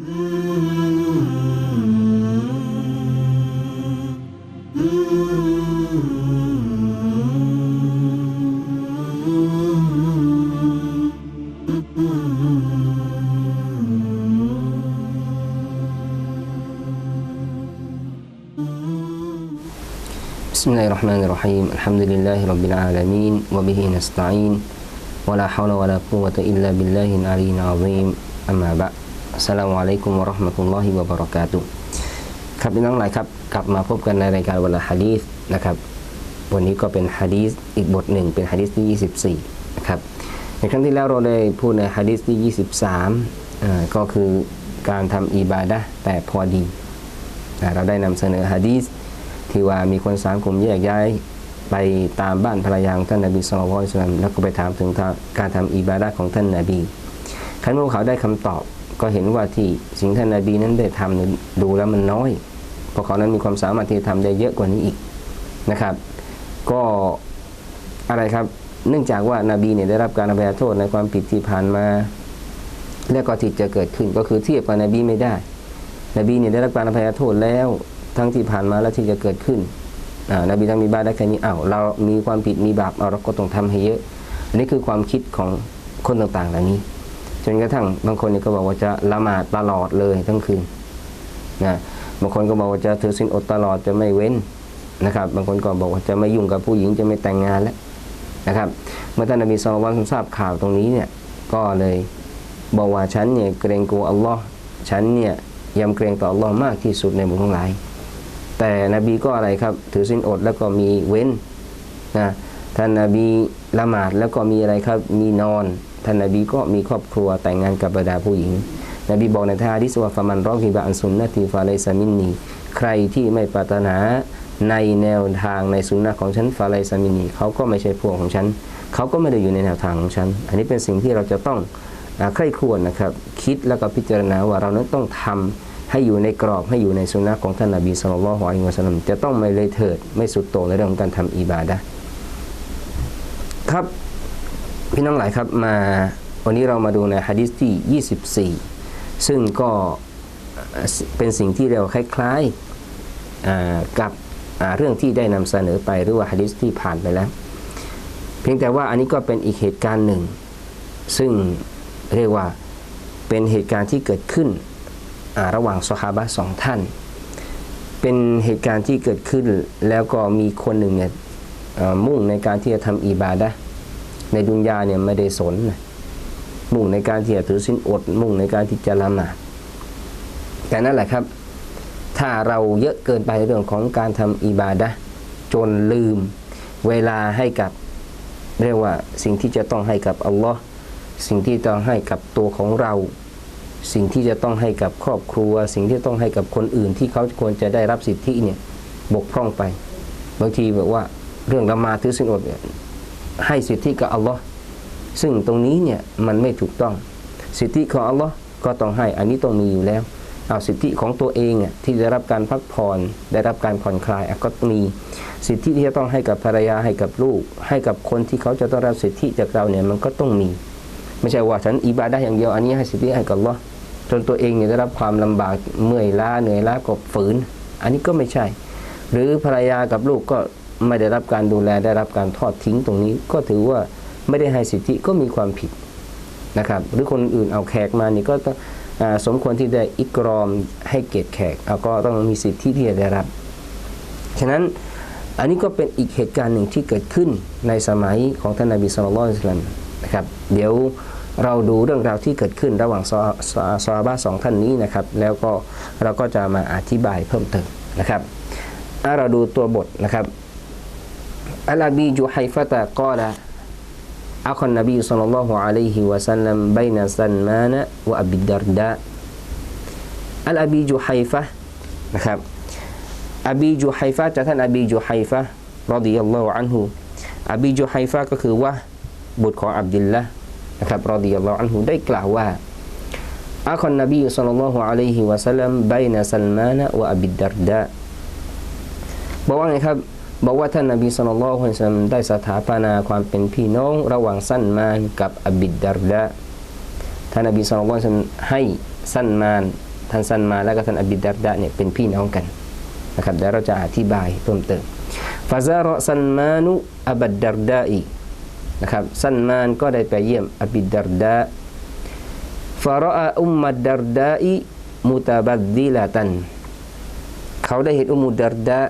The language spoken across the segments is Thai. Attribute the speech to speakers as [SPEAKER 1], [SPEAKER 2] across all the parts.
[SPEAKER 1] بسم الله الرحمن الرحيم الحمد لله رب العالمين وبه نستعين ولا حول ولا قوة إلا بالله العلي العظيم أما بعد สลามุอะลัยกุมวะราะห์มะตุลลอฮิวะบะเราะกาตุครับพี่น้องหลายครับ กลับมาพบกันในรายการวันละฮะดีสนะครับ วันนี้ก็เป็นฮะดีสอีกบทหนึ่งเป็นฮะดีสที่ 24 นะครับ ในครั้งที่แล้วเราได้พูดในฮะดีสที่ 23 ก็คือการทำอิบาดะแต่พอดี เราได้นำเสนอฮะดีสที่ว่ามีคนสามกลุ่มแยกย้ายไปตามบ้านภรรยางท่านนาบีสุลต่านแล้วก็ไปถามถึงการทำอิบาดะของท่านนาบีขันพวกเขาได้คำตอบ ก็เห็นว่าที่สิ่งท่านนบีนั้นได้ทำนั้นดูแล้วมันน้อยเพราะเขานั้นมีความสามารถที่จะทำได้เยอะกว่านี้อีกนะครับ ก็อะไรครับ เนื่องจากว่านาบีเนี่ยได้รับการอภัยโทษในความผิดที่ผ่านมา และก็ที่จะเกิดขึ้นก็คือเทียบกับนบีไม่ได้ นบีเนี่ยได้รับการอภัยโทษแล้วทั้งที่ผ่านมาและที่จะเกิดขึ้นนบีทำมีบาได้แค่นี้อ้าวเรามีความผิดมีบาปเอาเราก็ต้องทำให้เยอะอันนี้คือความคิดของคนต่างๆเหล่านี้ จนกระทั่งบางคนนี่ก็บอกว่าจะละหมาดตลอดเลยทั้งคืนนะบางคนก็บอกว่าจะถือศีลอดตลอดจะไม่เว้นนะครับ บางคนก็บอกว่าจะไม่ยุ่งกับผู้หญิงจะไม่แต่งงานแล้วนะครับ เมื่อท่านนบีสุลต่านทราบข่าวตรงนี้เนี่ยก็เลยบอกว่าฉันเนี่ยเกรงกลัวอัลลอฮ์ฉันเนี่ยยำเกรงต่ออัลลอฮ์มากที่สุดในบุญทั้งหลาย แต่นบีก็อะไรครับ ถือศีลอดแล้วก็มีเว้นนะท่านนบีละหมาดแล้วก็มีอะไรครับมีนอน ท่านนบีก็มีครอบครัวแต่งงานกับบรรดาผู้หญิง นบีบอกในทาดิสวาฟามันรอฮิบะอันสุนนะตีฟาเลซามินนีใครที่ไม่ปรารถนาในแนวทางในสุนนะของฉันฟาเลซามินนีเขาก็ไม่ใช่พวกของฉันเขาก็ไม่ได้อยู่ในแนวทางของฉัน อันนี้เป็นสิ่งที่เราจะต้องใคร่ครวญนะครับ คิดแล้วก็พิจารณาว่าเรานั้นต้องทำให้อยู่ในกรอบให้อยู่ในสุนนะของท่านนบีสุลต่านละฮ์อะลัยฮิวะสัลลัมจะต้องไม่เลยเถิด ไม่สุดโต่งในเรื่องของการทำอิบาดะครับ พี่น้องหลายครับมาวันนี้เรามาดูในฮะดิษที่ 24 ซึ่งก็เป็นสิ่งที่เราคล้ายๆกับเรื่องที่ได้นำเสนอไปหรือว่าฮะดิษที่ผ่านไปแล้ว เพียงแต่ว่าอันนี้ก็เป็นอีกเหตุการณ์หนึ่ง ซึ่งเรียกว่าเป็นเหตุการณ์ที่เกิดขึ้นระหว่างสฮาบะสองท่าน เป็นเหตุการณ์ที่เกิดขึ้นแล้วก็มีคนหนึ่งเนี่ยมุ่งในการที่จะทำอิบาดะ ในดุนยาเนี่ยไม่ได้สน มุ่งในการที่จะถือสินอด มุ่งในการที่จะละหมาดแต่นั่นแหละครับ ถ้าเราเยอะเกินไปเรื่องของการทำอิบาดะจนลืมเวลาให้กับเรียกว่าสิ่งที่จะต้องให้กับอัลลอฮ์สิ่งที่ต้องให้กับตัวของเรา สิ่งที่จะต้องให้กับครอบครัว สิ่งที่ต้องให้กับคนอื่นที่เขาควรจะได้รับสิทธิเนี่ยบกพร่องไป บางทีแบบว่าเรื่องละมาถือสินอดเนี่ย ให้สิทธิกับอัลลอฮ์ซึ่งตรงนี้เนี่ยมันไม่ถูกต้อง สิทธิของอัลลอฮ์ก็ต้องให้อันนี้ต้องมีอยู่แล้วเอาสิทธิของตัวเองเนี่ยที่ได้รับการพักผ่อนได้รับการผ่อนคลายก็มีสิทธิที่จะต้องให้กับภรรยาให้กับลูก ให้กับคนที่เขาจะต้องรับสิทธิจากเราเนี่ยมันก็ต้องมี ไม่ใช่ว่าฉันอิบาได้อย่างเดียวอันนี้ให้สิทธิให้กับอัลลอฮ์จนตัวเองเนี่ยได้รับความลำบากเมื่อยล้าเหนื่อยล้าก็ฝืน อันนี้ก็ไม่ใช่ หรือภรรยากับลูกก็ ไม่ได้รับการดูแลได้รับการทอดทิ้งตรงนี้ ก็ถือว่าไม่ได้ให้สิทธิก็มีความผิดนะครับหรือคนอื่นเอาแขกมานี่ก็ต้องสมควรที่ได้อิกรอมให้เกียรติแขกเอาก็ต้องมีสิทธิที่จะได้รับ ฉะนั้นอันนี้ก็เป็นอีกเหตุการณ์หนึ่งที่เกิดขึ้นในสมัยของท่านนบีสุลต่านนะครับเดี๋ยวเราดูเรื่องราวที่เกิดขึ้นระหว่างซอฮาบะสองท่านนี้นะครับ แล้วก็เราก็จะมาอธิบายเพิ่มเติมนะครับถ้าเราดูตัวบทนะครับ อัลอบีจูไฮฟะตะกอละอัคอนนบีสุลต่านละฮ์อะลัยฮิวะสัลลัมบัยนัสันมานะวะอับิดดารดาอัลอบีจูไฮฟะนะครับอบีจูไฮฟะจากท่านอบีจูไฮฟะรดิยัลลอฮุอันฮุอบีจูไฮฟะก็คือว่าบุตรของอับดุลละนะครับรดิยัลลอฮุอันฮุได้กล่าวว่าอัคอนนบีสุลต่านละฮ์อะลัยฮิวะสัลลัมบัยนัสันมานะวะอับิดดารดาบอกว่าไงครับ บอกว่าท่านนบีสุลต่านละฮ์ได้สถาปนาความเป็นพี่น้องระหว่างสั้นมานกับอบิดดารดะท่านนบีสุลต่านละฮ์ให้สั้นมานท่านซันมาและก็ท่านอบิดารดะเนี่ยเป็นพี่น้องกันนะครับเดี๋ยวเราจะอธิบายเพิ่มเติมฟาซาร์ซันมานุอบัดดารดาอีนะครับซันมานก็ได้ไปเยี่ยมอบิดารดะฟารออุมมัดดารดาอีมุตาบัดดิลาตัน เขาได้เห็นอุมุดดารดะ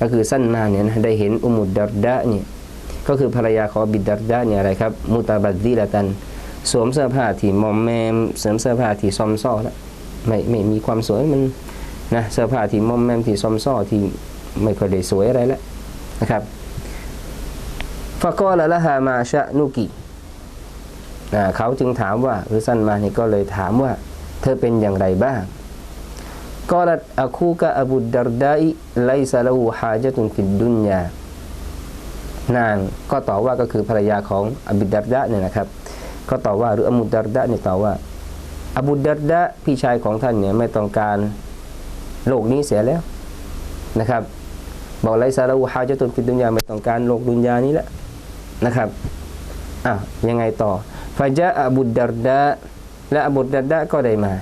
[SPEAKER 1] ก็คือซันมาเนี่ยนะได้เห็นอุมุดดาร์ดะเนี่ยก็คือภรรยาของบิดาร์ดะเนี่ยอะไรครับมุตาบัดดิลาตัน สวมเสื้อผ้าที่มอมแมมเสริมเสื้อผ้าที่ซอมซ่อแล้วไม่ไม่มีความสวยมันนะเสื้อผ้าที่มอมแมมที่ซอมซ่อที่ไม่ค่อยได้สวยอะไรแล้วนะครับฟะกอละละฮามาชะนุกิเขาจึงถามว่าหรือสั้นมาเนี่ยก็เลยถามว่า เธอเป็นอย่างไรบ้าง กอลัดอคูกะอบูดาร์ดาอิไลซาลูฮาจตุนฟิดดุนยานางก็ตอบว่าก็คือภรรยาของอบิดาร์ดะเนี่ยนะครับ ก็ตอบว่าหรืออบูดาร์ดะเนี่ยตอบว่า อบูดาร์ดะพี่ชายของท่านเนี่ยไม่ต้องการโลกนี้เสียแล้วนะครับบอกไลซาลาอูฮาจะตุนฟิดดุนยาไม่ต้องการโลกดุนยานี้แล้วนะครับอะยังไงต่อฟาจาอบูดาร์ดะและอบูดาร์ดะก็ได้มา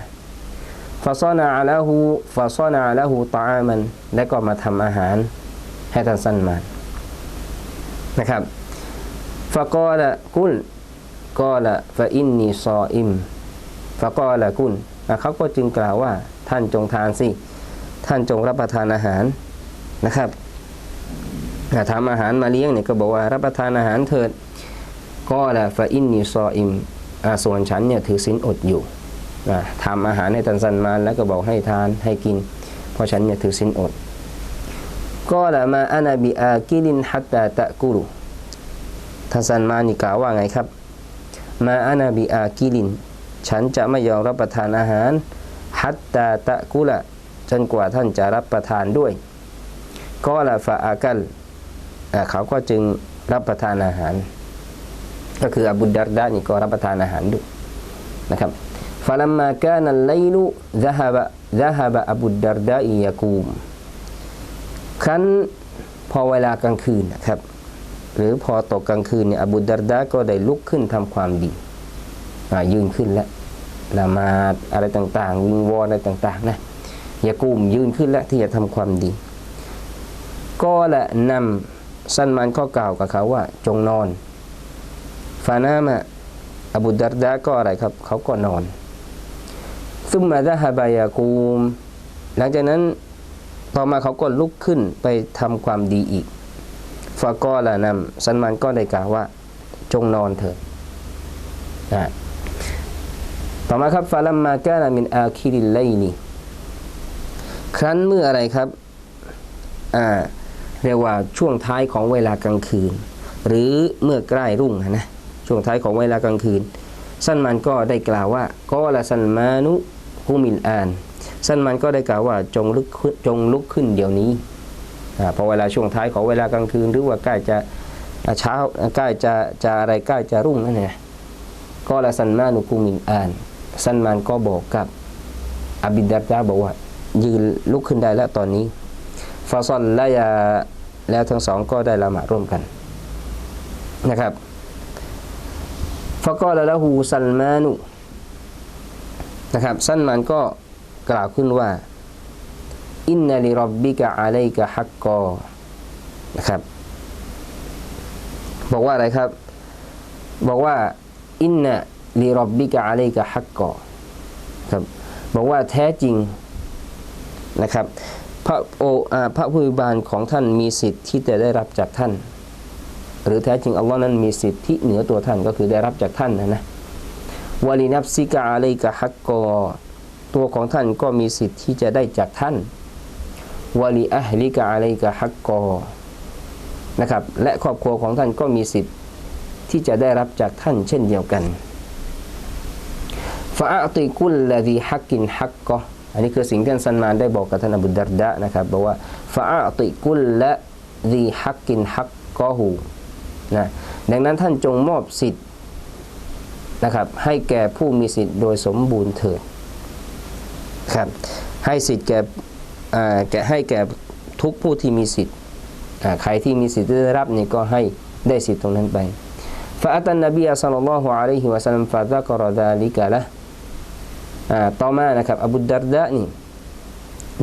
[SPEAKER 1] ฟาซอนาอาลาหูฟาซอนาอาลาหูตามัน และก็มาทำอาหารให้ท่านสั้นมานะครับฟากอละกุลกอละฟะอินนีซออิมฟะกอละกุนเขาก็จึงกล่าวว่าท่านจงทานสิ ท่านจงรับประทานอาหารนะครับทำอาหารมาเลี้ยงเนี่ยก็บอกว่ารับประทานอาหารเถิดกอละฟะอินนีซออิมส่วนฉันเนี่ยถือศีลอดอยู่ ทำอาหารให้ตันสันมาแล้วก็บอกให้ทานให้กิน เพราะฉันเนี่ยถือศีลอดก็ละมาอานาบิอากิลินฮัตตาตะกุรุทันสันมานี่กล่าวว่าไงครับ มาอานาบิอากิลิน ฉันจะไม่ยอมรับประทานอาหารฮัตตาตะกุละจนกว่าท่านจะรับประทานด้วยก็ละฟาอากัลเขาก็จึงรับประทานอาหาร ก็คืออบุดดาร์ดานี่ก็รับประทานอาหารด้วยนะครับ ฟาลัมมากานัลไลลุ ذهب ذهب อบุดดาร์ดาอียากูมครั้นพอเวลากลางคืนนะครับหรือพอตกกลางคืนเนี่ยอบูดาร์ดาก็ได้ลุกขึ้นทำความดียืนขึ้นแล้วละมาดอะไรต่างๆ วิงวอนอะไรต่างๆนะอย่ากุมยืนขึ้นแล้วที่จะทำความดี ก็ละนำสั้นมันก็กล่าวกับเขาว่า จงนอนฟานามะอบูดาร์ดาก็อะไรครับ เขาก็นอน ซุมมาดะฮาบายากูม หลังจากนั้นต่อมาเขาก็ลุกขึ้นไปทำความดีอีกฟาก็ละนำซันมันก็ได้กล่าวว่า จงนอนเถิดนะต่อมาครับฟาลัมมาแกนามินอาคิริไลนีครั้นเมื่ออะไรครับ อ่า เรียกว่าช่วงท้ายของเวลากลางคืน หรือเมื่อใกล้รุ่งนะ ช่วงท้ายของเวลากลางคืน สั้นมันก็ได้กล่าวว่าก็ละสันมานุ ฮุมินอานสั้นมันก็ได้กล่าวว่าจงลุกจงลุกขึ้นเดี๋ยวนี้พอเวลาช่วงท้ายของเวลากลางคืน หรือว่าใกล้จะเช้าใกล้จะจะอะไรใกล้จะรุ่งนั่นเองก็ละสันมานุกุมินอาน สันมันก็บอกกับอบิดาดาบอกว่ายืนลุกขึ้นได้แล้วตอนนี้ฟาซอนและยาแล้วทั้งสองก็ได้ละหมาดร่วมกันนะครับฟะกอละละหูสันมานุ นะครับสันมันก็กล่าวขึ้นว่าอินนาลิรับบิกะอะลัยกะฮักกอนะครับบอกว่าอะไรครับ บอกว่าอินนาลิรับบิกะอะลัยกะฮักกอครับบอกว่าแท้จริงนะครับพระโอพระผู้บานของท่านมีสิทธิ์ที่จะได้รับจากท่าน หรือแท้จริงอัลลอฮ์นั้นมีสิทธิ์ที่เหนือตัวท่านก็คือได้รับจากท่านนะนะ วาลีนับซิกะอะลัยกะฮักกอตัวของท่านก็มีสิทธิ์ที่จะได้จากท่านวาลีอัลิกะอะลัยกะฮักกอนะครับและครอบครัวของท่านก็มีสิทธิ์ที่จะได้รับจากท่านเช่นเดียวกันฟาอัติกุลละดีฮักกินฮักกออันนี้คือสิ่งที่ท่านสันมานได้บอกกับท่านอบุดารดะนะครับบอกว่าฟาอัติกุลละดีฮักกินฮักกอหูนะดังนั้นท่านจงมอบสิทธิ์ นะครับให้แก่ผู้มีสิทธิ์โดยสมบูรณ์เถิดครับให้สิทธิ์แก่แก่ให้แก่ทุกผู้ที่มีสิทธิ์ใครที่มีสิทธิ์ได้รับนี่ก็ให้ได้สิทธิ์ตรงนั้นไปฟาอัตันนบีอัลลอฮฺอะลัยฮิวะสัลลัมฟาซักรดาลิกะละต่อมานะครับอบูดารดะนี่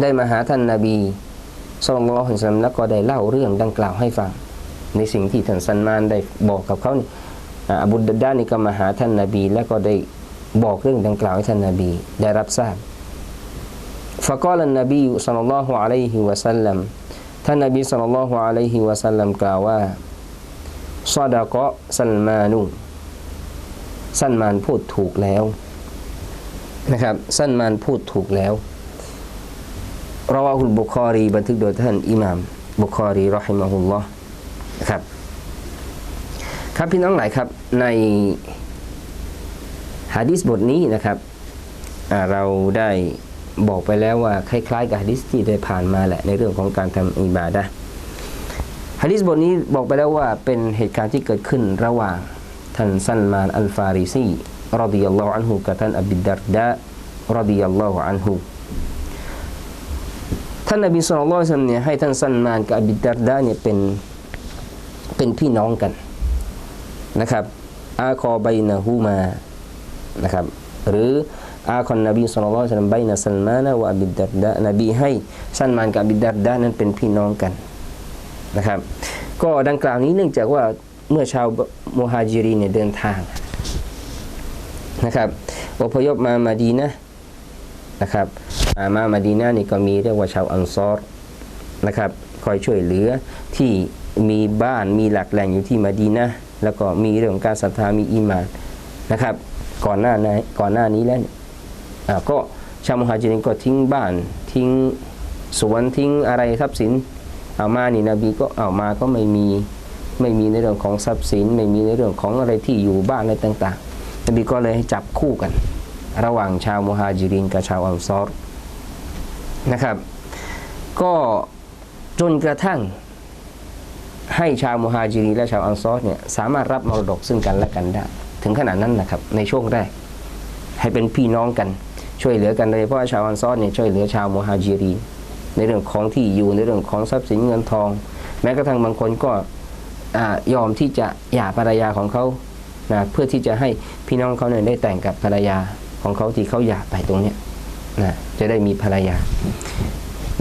[SPEAKER 1] ได้มาหาท่านนาบีสุลต่านละฮ์สัลลัมแล้วก็ได้เล่าเรื่องดังกล่าวให้ฟัง ในสิ่งที่ท่านซันมานได้บอกกับเขานี่ อบุดดานี่ก็มาหาท่านนาบี แล้วก็ได้บอกเรื่องดังกล่าวให้ท่านนาบี ได้รับทราบฟะกอลันนบีสัลลัลลอฮุอะลัยฮิวะสัลลัมท่านนาบีสัลลัลลอฮุอะลัยฮิวะสัลลัมกล่าวว่าซอดะกะสันมานุซันมานพูดถูกแล้วนะครับซันมานพูดถูกแล้วเราว่าคุณบุคอรีบันทึกโดยท่านอิหม่ามบุคอรีรอฮิมะฮุลลอฮ์นะครับ ครับพี่น้องหลายครับในฮะดิษบทนี้นะครับเราได้บอกไปแล้วว่าคล้ายๆกับฮะดิษที่ได้ผ่านมาแหละในเรื่องของการทำอิบาดะฮะดิษบทนี้บอกไปแล้วว่าเป็นเหตุการณ์ที่เกิดขึ้นระหว่างท่านซันมานอัลฟาริซีรดิยัลลอฮุอันฮุกับท่านอบิดดารดะรดิยัลลอฮุอันฮุท่านนบีสุลต่านเนี่ยให้ท่านซันมานกับอบิดดารดะเนี่ยเป็นเป็นพี่น้องกัน นะครับอาคอไบนะฮูมานะครับหรืออาคอนนบีสุลต่านไบนะซัลมานะวะบิดดารดะนบีให้ซันมานกับบิดดารดะนั้นเป็นพี่น้องกันนะครับก็ดังกล่าวนี้เนื่องจากว่าเมื่อชาวมุฮาจิรีเนี่ยเดินทางนะครับอพยพมามาดีนะนะครับมามาดีนะนี่ก็มีเรียกว่าชาวอันซอรนะครับคอยช่วยเหลือที่มีบ้านมีหลักแหล่งอยู่ที่มาดีนะ แล้วก็มีเรื่องของการศรัทธามีอีมานนะครับ ก่อนหน้านี้ก่อนหน้านี้แล้วก็ชาวมุฮาจิรินก็ทิ้งบ้านทิ้งสวนทิ้งอะไรทรัพย์สินเอามานี่นบีก็เอามาก็ไม่มีไม่มีในเรื่องของทรัพย์สิน ไม่มีในเรื่องของอะไรที่อยู่บ้านอะไรต่างๆนบีก็เลยให้จับคู่กัน ระหว่างชาวมุฮาจิรินกับชาวอัลซอรนะครับ ก็จนกระทั่ง ให้ชาวมุฮาจิรินและชาวอัลซอรเนี่ยสามารถรับมรดกซึ่งกันและกันได้ ถึงขนาดนั้นนะครับ ในช่วงแรก ให้เป็นพี่น้องกันช่วยเหลือกันเลยเพราะว่าชาวอัลซอรเนี่ยช่วยเหลือชาวมุฮาจิรี ในเรื่องของที่อยู่ในเรื่องของทรัพย์สินเงินทอง แม้กระทั่งบางคนก็อยอมที่จะหย่าภรรยาของเขานะเพื่อที่จะให้พี่น้องเขาเนี่ยได้แต่งกับภรรยาของเขาที่เขาหย่าไปตรงเนี้ยนะจะได้มีภรรยา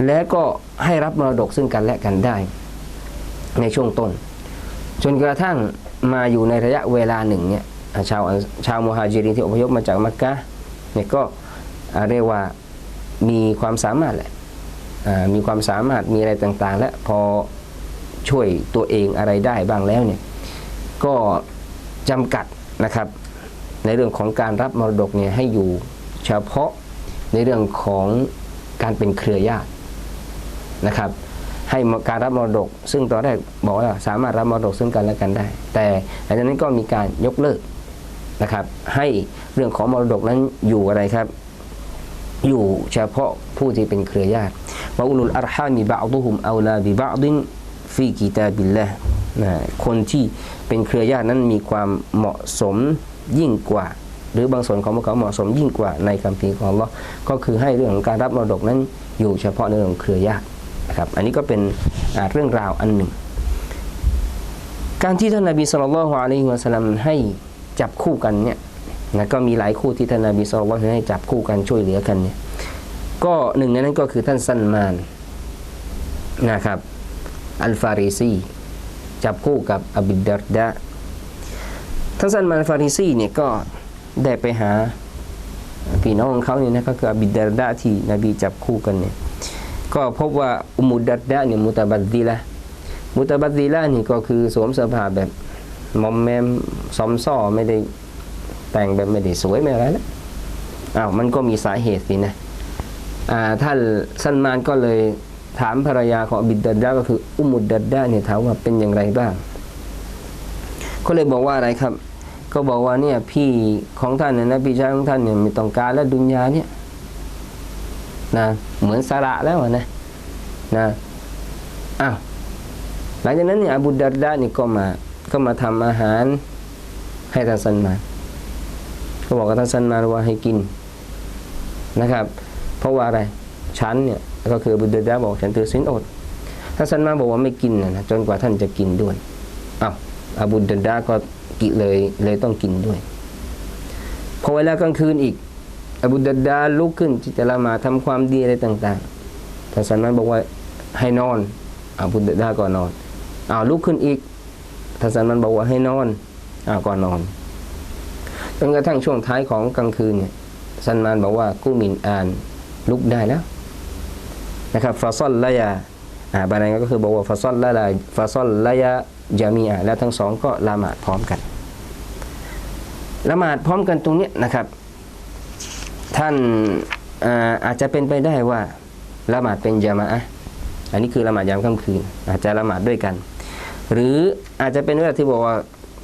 [SPEAKER 1] และก็ให้รับมรดกซึ่งกันและกันได้ ในช่วงต้น จนกระทั่งมาอยู่ในระยะเวลาหนึ่งเนี่ยชาวชาวมุฮาจิรินที่อพยพมาจากมักกะเนี่ยก็เรียกว่ามีความสามารถแหละมีความสามารถมีอะไรต่างๆ และพอช่วยตัวเองอะไรได้บ้างแล้วเนี่ยก็จำกัดนะครับในเรื่องของการรับมรดกเนี่ยให้อยู่เฉพาะในเรื่องของการเป็นเครือญาตินะครับ ให้การรับมรดก ซึ่งตอนแรกบอกว่าสามารถรับมรดกซึ่งกันและกันได้ แต่หลังจากนั้นก็มีการยกเลิกนะครับ ให้เรื่องของมรดกนั้นอยู่อะไรครับ อยู่เฉพาะผู้ที่เป็นเครือญาติว่าอุลุลอัรฮามีบะดุฮุมเอาลาบิบะดินฟีกิตาบิลละนะคนที่เป็นเครือญาตินั้นมีความเหมาะสมยิ่งกว่า หรือบางส่วนของพวกเขาเหมาะสมยิ่งกว่าในคัมภีของอัลลอฮ์ก็คือให้เรื่องของการรับมรดกนั้นอยู่เฉพาะในเรื่องเครือญาติ นะครับอันนี้ก็เป็นเรื่องราวอันหนึ่ง การที่ท่านนบีสุลต่านละฮ์อะลัยฮิวะสัลลัมให้จับคู่กันเนี่ยนะก็มีหลายคู่ที่ท่านนบีสุลต่านให้จับคู่กันช่วยเหลือกันเนี่ยก็หนึ่งในนั้นก็คือท่านซันมานนะครับอัลฟาริซีจับคู่กับอบิดดารดะท่านซันมานอัลฟาริซีเนี่ยก็ได้ไปหาพี่น้องของเขาเนี่ยนะก็คืออบิดดารดะที่นบีจับคู่กันเนี่ย ก็พบว่าอุมุดดัรดะเนี่ยมุตบัดดีละมุตบัดดีล่านี่ก็คือสวมเสื้อผ้าแบบมอมแมมซอมซ่อไม่ได้แต่งแบบไม่ได้สวยไม่อะไรแล้วอ้าวมันก็มีสาเหตุสินะอ่าท่านสันมานก็เลยถามภรรยาของบิดดัดดาก็คืออุมุดดัดดาเนี่ยถามว่าเป็นอย่างไรบ้าง ก็เลยบอกว่าอะไรครับ ก็บอกว่าเนี่ยพี่ของท่านเนี่ยนะพี่ชายของท่านเนี่ยไม่ต้องการแล้วดุนยาเนี่ย นะเหมือนสาระแล้วนะนะอ้าวหลังจากนั้นเนี่ยอบูดาร์ดานี่ก็มาก็มาทำอาหารให้ท่านซันมานก็บอกกับท่านซันมานว่าให้กินนะครับ เพราะว่าอะไรฉันเนี่ยก็คืออบูดาร์ดาบอกฉันถือศีลอดท่านซันมาบอกว่าไม่กินนะนะจนกว่าท่านจะกินด้วยอ้าวอบูดาร์ดาก็กิเลยเลยต้องกินด้วย พอเวลากลางคืนอีก อบูดัดดาลุกขึ้นที่จะละหมาดทำความดีอะไรต่างๆท่านสันมันบอกว่าให้นอนอบูดัดดาก็นอนอ้าวลุกขึ้นอีกท่านสันมันบอกว่าให้นอนอ้าวก็นอนจนกระทั่งช่วงท้ายของกลางคืนเนี่ยสันมานบอกว่ากูมินอ่านลุกได้แล้วนะครับฟาซอลละยาอ่าบานันก็คือบอกว่าฟาซอลละลาฟาซอลละยาจามีอาแล้วทั้งสองก็ละหมาดพร้อมกันละหมาดพร้อมกันตรงเนี้ยนะครับ ท่านอาอาจจะเป็นไปได้ว่าละหมาดเป็นยามะอะอันนี้คือละหมาดยามค่ำคืน อาจจะละหมาดด้วยกัน หรืออาจจะเป็นเวลาที่บอกว่า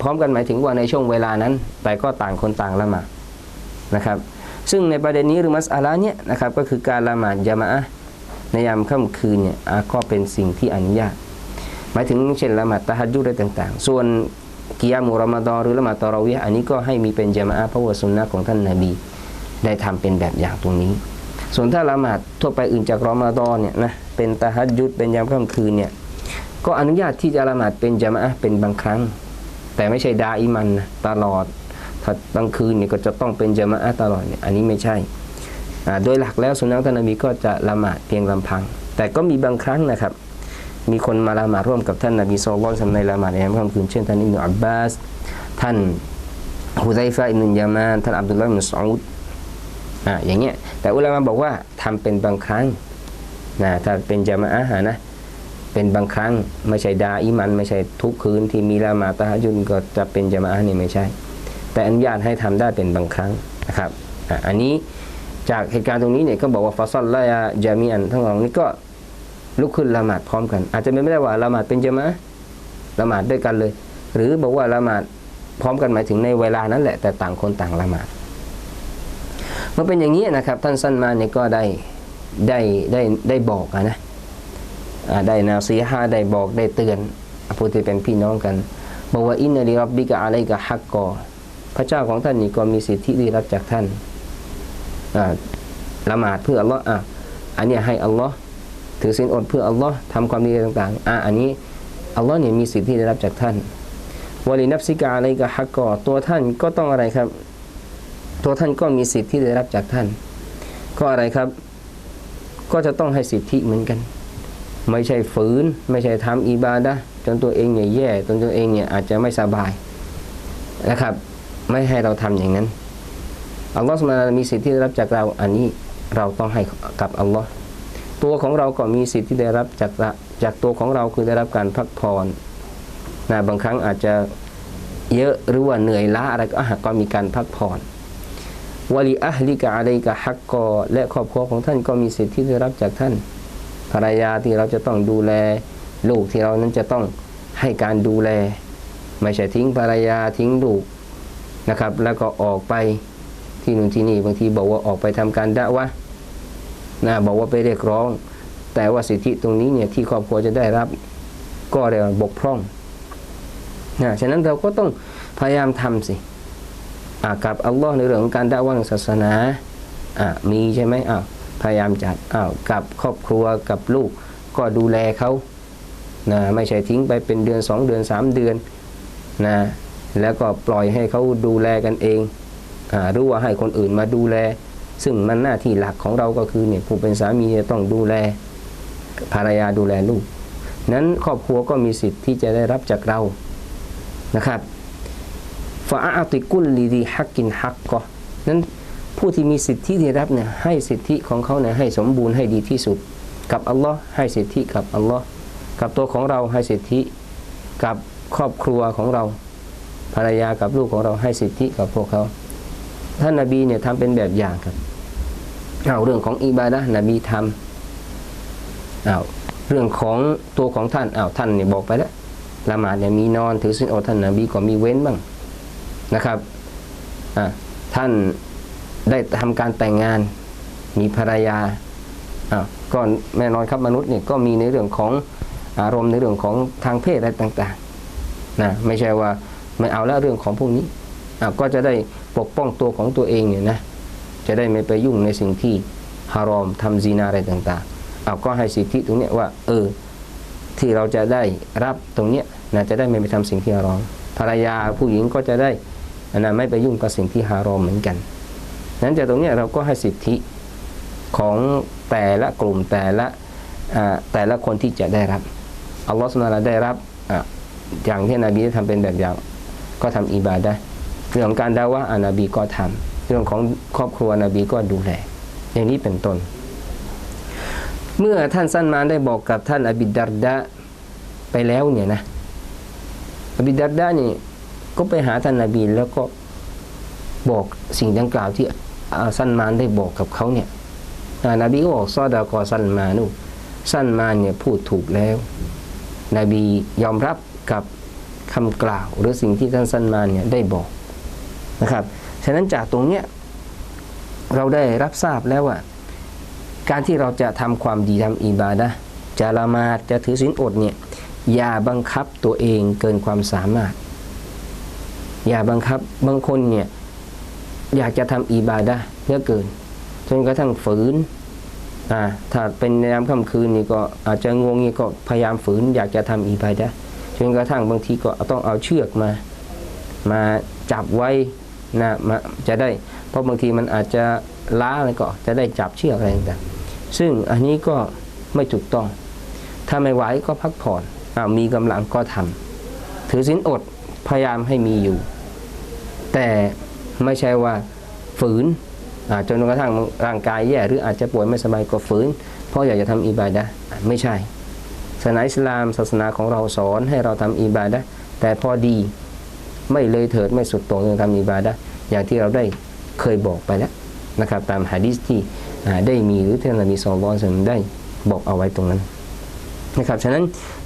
[SPEAKER 1] พร้อมกันหมายถึงว่าในช่วงเวลานั้น แต่ก็ต่างคนต่างละหมาดนะครับ ซึ่งในประเด็นนี้หรือมัสอาลาเนี่ยนะครับก็คือการละหมาดยามะในยามค่ำคืนเนี่ยก็เป็นสิ่งที่อนุญาต หมายถึงเช่นละหมาดตะฮัจญุดอะไรต่าง ๆ ส่วนกิยามุรอมฎอนหรือละหมาดตอราวีอันนี้ก็ให้มีเป็นจามะเพราะว่าสุนนะของท่านนาบี ได้ทำเป็นแบบอย่างตรงนี้ ส่วนถ้าละหมาดทั่วไปอื่นจากรอมฎอนเนี่ยนะเป็นตะฮัจญุดเป็นยามค่ำคืนเนี่ยก็อนุญาตที่จะละหมาดเป็นจามะเป็นบางครั้ง แต่ไม่ใช่ดาอิมันนะตลอดถ้าบางคืนเนี่ยก็จะต้องเป็นจามะตลอดเนี่ยอันนี้ไม่ใช่โดยหลักแล้วสุนนะท่านนบีก็จะละหมาดเพียงลำพัง แต่ก็มีบางครั้งนะครับ มีคนมาละหมาดร่วมกับท่านนบีสุลต่านในละหมาดในยามค่ำคืนเช่นท่านอิบนุอับบาสท่านฮุไซฟะอิบนุยามานท่านอับดุลลาห์อิบนุสอูด อ่าอย่างเงี้ยแต่อุลามะบอกว่าทำเป็นบางครั้งนะถ้าเป็นจามะอะห์นะเป็นบางครั้งไม่ใช่ดาอิมัน ไม่ใช่ทุกคืนที่มีละมาตะฮัจญุดก็จะเป็นจามะอะห์นี่ไม่ใช่ แต่อนุญาตให้ทำได้เป็นบางครั้งนะครับอะอันนี้จากเหตุการณ์ตรงนี้เนี่ยก็บอกว่าฟาซอลละยาจามีอันทั้งสองนี้ก็ลุกขึ้นละหมาดพร้อมกัน อาจจะเป็นไม่ได้ว่าละหมาดเป็นจามะละหมาดด้วยกันเลย หรือบอกว่าละหมาดพร้อมกันหมายถึงในเวลานั้นแหละแต่ต่างคนต่างละหมาด มื่อเป็นอย่างนี้นะครับ ท่านสั้นมาเนี่ยก็ได้ได้ได้ได้บอกนะได้นาซีฮาได้บอกได้เตือนผู้ที่เป็นพี่น้องกันบอกว่าอินนาลิรับบิกะอะไรกะฮักกอพระเจ้าของท่านนี่ก็มีสิทธิที่รับจากท่านละหมาดเพื่ออัลลอฮ์อะอันนี้ให้อัลลอฮ์ถือศีลอดเพื่ออัลลอฮ์ทำความดีต่างๆอะอันนี้อัลลอฮ์เนี่ยมีสิทธิ์ที่ได้รับจากท่านวลีนับซิกาอะไรกับฮักกอตัวท่านก็ต้องอะไรครับ ตัวท่านก็มีสิทธิ์ที่ได้รับจากท่าน ก็อะไรครับ ก็จะต้องให้สิทธิเหมือนกัน ไม่ใช่ฝืน ไม่ใช่ทำอิบาดะจนตัวเองเนี่ยแย่จนตัวเองเนี่ยอาจจะไม่สบายนะครับ ไม่ให้เราทำอย่างนั้นอัลลอฮ์สุบฮานมีสิทธิ์ที่ได้รับจากเราอันนี้เราต้องให้กับอัลลอฮ์ตัวของเราก็มีสิทธิ์ที่ได้รับจากจากตัวของเราคือได้รับการพักผ่อนนะบางครั้งอาจจะเยอะหรือว่าเหนื่อยล้าอะไรก็อะก็มีการพักผ่อน วลีอัลิกะอะไรกะฮักกอและครอบครัวของท่านก็มีสิทธิ์ที่ได้รับจากท่าน ภรรยาที่เราจะต้องดูแล ลูกที่เรานั้นจะต้องให้การดูแล ไม่ใช่ทิ้งภรรยาทิ้งลูกนะครับ แล้วก็ออกไปที่นู่นที่นี่บางทีบอกว่าออกไปทำการดะวะนะบอกว่าไปเรียกร้อง แต่ว่าสิทธิตรงนี้เนี่ยที่ครอบครัวจะได้รับก็เรียกว่าบกพร่องนะฉะนั้นเราก็ต้องพยายามทำสิ กับอัลลอฮ์ในเรื่องของการด่าว่าศาสนาอ่ามีใช่ไหมอ้าวพยายามจัดอ้าวกับครอบครัวกับลูกก็ดูแลเขานะไม่ใช่ทิ้งไปเป็นเดือนสองเดือนสามเดือนนะแล้วก็ปล่อยให้เขาดูแลกันเองอ่ารือว่าให้คนอื่นมาดูแล ซึ่งมันหน้าที่หลักของเราก็คือเนี่ยผู้เป็นสามีจะต้องดูแลภรรยาดูแลลูก นั้นครอบครัวก็มีสิทธิ์ที่จะได้รับจากเรานะครับ ฟาอาติกุลลีดีฮักกินฮักก็นั้นผู้ที่มีสิทธิที่รับเนี่ยให้สิทธิของเขาเนี่ยให้สมบูรณ์ให้ดีที่สุด กับอัลลอฮ์ให้สิทธิกับอัลลอฮ์กับตัวของเราให้สิทธิกับครอบครัวของเรา ภรรยากับลูกของเราให้สิทธิกับพวกเขาท่านนาบีเนี่ยทำเป็นแบบอย่างครับเอาเรื่องของอิบาดะนบีทำเอาเรื่องของตัวของท่านเอาท่านเนี่ยบอกไปแล้วละหมาดเนี่ยมีนอนถือศีลอดท่านนบีก็มีเว้นบ้าง นะครับท่านได้ทำการแต่งงานมีภรรยาก็แน่นอนครับมนุษย์เนี่ยก็มีในเรื่องของอารมณ์ในเรื่องของทางเพศอะไรต่างๆนะไม่ใช่ว่าไม่เอาแล้วเรื่องของพวกนี้ก็จะได้ปกป้องตัวของตัวเองเนี่ยนะจะได้ไม่ไปยุ่งในสิ่งที่ฮารอมทำซีนาอะไรต่างๆเอาก็ให้สิทธิตรงเนี้ยว่าเออที่เราจะได้รับตรงเนี้ยนะจะได้ไม่ไปทำสิ่งที่ฮารอมภรรยาผู้หญิงก็จะได้ นะไม่ไปยุ่งกับสิ่งที่ฮารอมเหมือนกันนั้นจากตรงนี้เราก็ให้สิทธิของแต่ละกลุ่มแต่ละแต่ละคนที่จะได้รับอัลลอฮฺสุลตานได้รับออย่างที่นบีได้ทำเป็นแบบอย่างก็ทำอิบาดะเรื่องของการดาวะอานาบีก็ทำเรื่องของครอบครัวนบีก็ดูแล อย่างนี้เป็นต้น เมื่อท่านซันมานได้บอกกับท่านอบิดดาร์ดะไปแล้วเนี่ยนะอบิดดาร์ดะนี่ ก็ไปหาท่านนบีแล้วก็บอกสิ่งดังกล่าวที่อาสันมานได้บอกกับเขาเนี่ยอ่านบีก็บอกซอดากอซันมานุซันมานเนี่ยพูดถูกแล้ว นบียอมรับกับคำกล่าว หรือสิ่งที่ท่านซันมานเนี่ยได้บอกนะครับ ฉะนั้นจากตรงเนี้ยเราได้รับทราบแล้วว่า การที่เราจะทำความดีทำอิบาดะจะละมาดจะถือศีลอดเนี่ยอย่าบังคับตัวเองเกินความสามารถ อย่าบังคับบางคนเนี่ยอยากจะทำอิบาดะเหลือเกิน จนกระทั่งฝืนอ่าถ้าเป็นในยามค่ำคืนนี่ก็อาจจะงงนี่ก็พยายามฝืน อยากจะทำอิบาดะจนกระทั่งบางทีก็ต้องเอาเชือกมา มาจับไว้นะมาจะได้ เพราะบางทีมันอาจจะล้าอะไรก็จะได้จับเชือกอะไรต่างซึ่งอันนี้ก็ไม่ถูกต้อง ถ้าไม่ไหวก็พักผ่อนอามีกำลังก็ทำถือศีลอด พยายามให้มีอยู่ แต่ไม่ใช่ว่าฝืนจนกระทั่งร่างกายแย่หรืออาจจะป่วยไม่สบายก็ฝืน เพราะอยากจะทำอิบาดะไม่ใช่ศาสนาอิสลามศาสนาของเราสอนให้เราทำอิบาดะแต่พอดีไม่เลยเถิดไม่สุดโต่งในการทำอิบาดะอย่างที่เราได้เคยบอกไปแล้วนะครับ ตามหะดีษที่ได้มีหรือที่นบีสุลต่านได้บอกเอาไว้ตรงนั้นนะครับฉะนั้น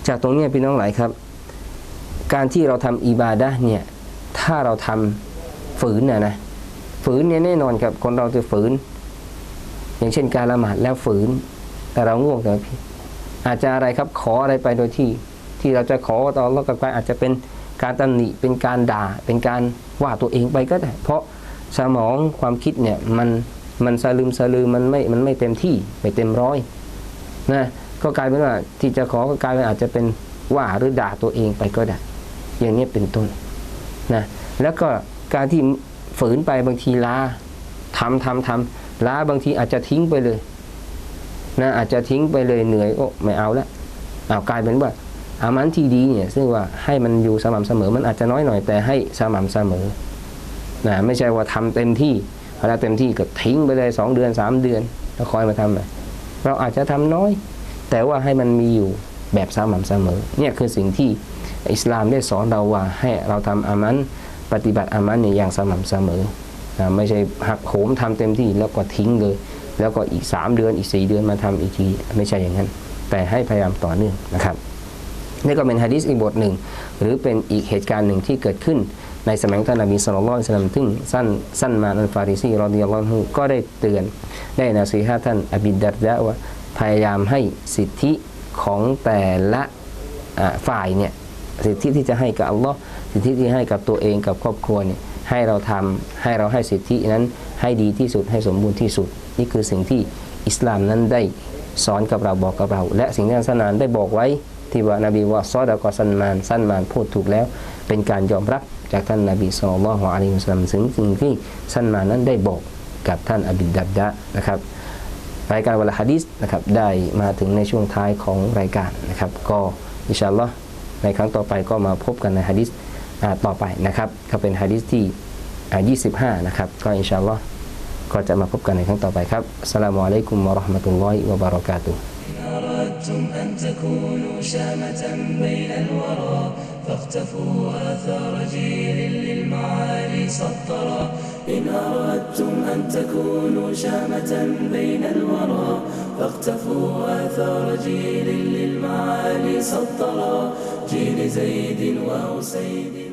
[SPEAKER 1] จากตรงนี้พี่น้องหลายครับ การที่เราทำอิบาดะเนี่ยถ้าเราทำฝืนนะนะฝืนเนี่ยแน่นอนกับคนเราจะฝืน อย่างเช่นการละหมาดแล้วฝืน แต่เราง่วงแต่พี่อาจจะอะไรครับขออะไรไปโดยที่ ที่เราจะขอต่อแล้วกับไปอาจจะเป็นการตำหนิเป็นการด่า เป็นการว่าตัวเองไปก็ได้ เพราะสมองความคิดเนี่ยมันมันสลืมสลือมันไม่มันไม่เต็มที่ไม่เต็มร้อยนะก็กลายเป็นว่าที่จะขอก็กลายเป็นอาจจะเป็นว่าหรือด่าตัวเองไปก็ได้ อย่างนี้เป็นต้นนะแล้วก็การที่ฝืนไปบางทีล้าทำทำทำล้าบางทีอาจจะทิ้งไปเลยนะอาจจะทิ้งไปเลยเหนื่อยโอ้ไม่เอาละเอากลายเป็นว่าอามันที่ดีเนี่ยซึ่งว่าให้มันอยู่สม่ำเสมอ มันอาจจะน้อยหน่อยแต่ให้สม่ำเสมอนะไม่ใช่ว่าทำเต็มที่พอแล้วเต็มที่ก็ทิ้งไปเลยสองเดือนสามเดือน แล้วคอยมาทำใหม่เราอาจจะทำน้อย แต่ว่าให้มันมีอยู่แบบสม่ำเสมอ เนี่ยคือสิ่งที่ อิสลามได้สอนเราว่าให้เราทำอามันปฏิบัติอามันเนี่ยอย่างสม่ำเสมอนะไม่ใช่หักโหมทำเต็มที่แล้วก็ทิ้งเลย แล้วก็อีก 3 เดือนอีก 4 เดือนมาทำอีกทีไม่ใช่อย่างนั้น แต่ให้พยายามต่อเนื่องนะครับนี่ก็เป็นฮะดิษอีกบทหนึ่ง หรือเป็นอีกเหตุการณ์หนึ่งที่เกิดขึ้นในสมัยท่านนบีสุลต่านสลัมซึ่งสั้นสั้นมาอันฟาริซีรอดิยัลลอฮุก็ได้เตือนได้นะซีฮะท่านอบิดดัรดะว่าพยายามให้สิทธิของแต่ละฝ่ายเนี่ย สิทธิที่จะให้กับอัลลอฮ์สิทธิที่ให้กับตัวเองกับครอบครัวเนี่ยให้เราทำให้เราให้สิทธินั้นให้ดีที่สุดให้สมบูรณ์ที่สุด นี่คือสิ่งที่อิสลามนั้นได้สอนกับเราบอกกับเรา และสิ่งที่ท่านสนานได้บอกไว้ ที่ว่านบีว่าซอดะกอสันมานสั้นมานพูดถูกแล้ว เป็นการยอมรับจากท่านนบีสุลต่านละฮ์อะลัยฮิสัลลัมถึงสิ่งที่สั้นมานนั้นได้บอกกับท่านอบิดดัดดะนะครับรายการวลาฮะดิษนะครับได้มาถึงในช่วงท้ายของรายการนะครับ ก็อินชาอัลลอฮ์ ในครั้งต่อไปก็มาพบกันในฮะดิษอ่าต่อไปนะครับก็เป็นฮะดิษที่อ่า25 นะครับ ก็อินชาอัลลอฮ์ก็จะมาพบกันในครั้งต่อไปครับอัสสลามุอะลัยกุมวะเราะห์มะตุลลอฮิวะบะเราะกาตุฮ์
[SPEAKER 2] أردتم أن تكونوا شامة بين الورى فاختفوا آثار جيل للمعالي سطرا إن أردتم أن تكونوا شامة بين الورى فاختفوا آثار جيل للمعالي سطرا جيل زيد وأسيد.